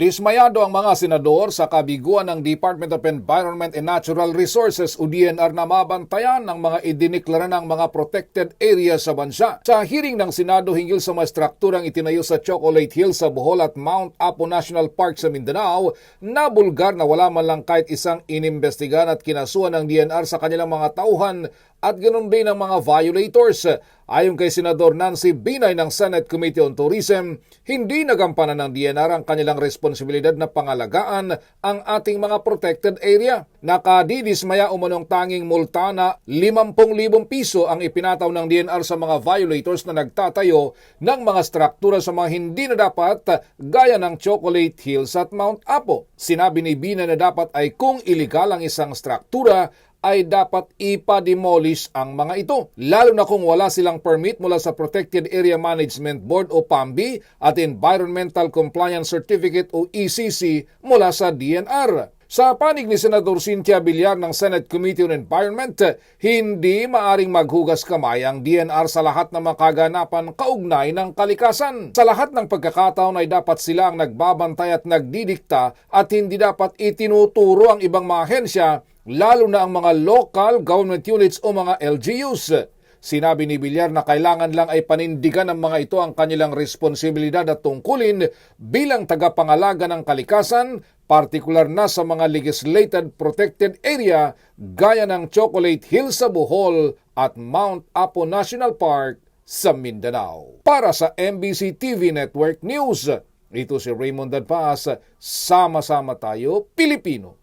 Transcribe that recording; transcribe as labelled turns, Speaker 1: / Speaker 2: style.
Speaker 1: Dismayado ang mga senador sa kabiguan ng Department of Environment and Natural Resources o DNR na mabantayan ng mga idiniklara ng mga protected areas sa bansa. Sa hearing ng Senado hinggil sa mga strukturang itinayo sa Chocolate Hill sa Bohol at Mount Apo National Park sa Mindanao, nabulgar na wala man lang kahit isang inimbestigan at kinasuhan ng DNR sa kanilang mga tauhan at ganoon din ang mga violators. Ayon kay Senador Nancy Binay ng Senate Committee on Tourism, hindi nagampanan ng DNR ang kanilang responsibilidad na pangalagaan ang ating mga protected area. Nakadidismaya umanong tanging multa na 50,000 piso ang ipinataw ng DNR sa mga violators na nagtatayo ng mga struktura sa mga hindi na dapat gaya ng Chocolate Hills at Mount Apo. Sinabi ni Binay na dapat ay kung iligal ang isang struktura ay dapat ipa-demolish ang mga ito. Lalo na kung wala silang permit mula sa Protected Area Management Board o PAMBI at Environmental Compliance Certificate o ECC mula sa DNR. Sa panig ni Senador Cynthia Villar ng Senate Committee on Environment, hindi maaring maghugas kamay ang DNR sa lahat ng makaganapan kaugnay ng kalikasan. Sa lahat ng pagkakataon ay dapat sila ang nagbabantay at nagdidikta at hindi dapat itinuturo ang ibang mga ahensya lalo na ang mga local government units o mga LGUs. Sinabi ni Villar na kailangan lang ay panindigan ng mga ito ang kanilang responsibilidad at tungkulin bilang tagapangalaga ng kalikasan, partikular na sa mga legislated protected area gaya ng Chocolate Hills sa Bohol at Mount Apo National Park sa Mindanao. Para sa MBC TV Network News, ito si Raymond Dadpaas, sama-sama tayo Pilipino.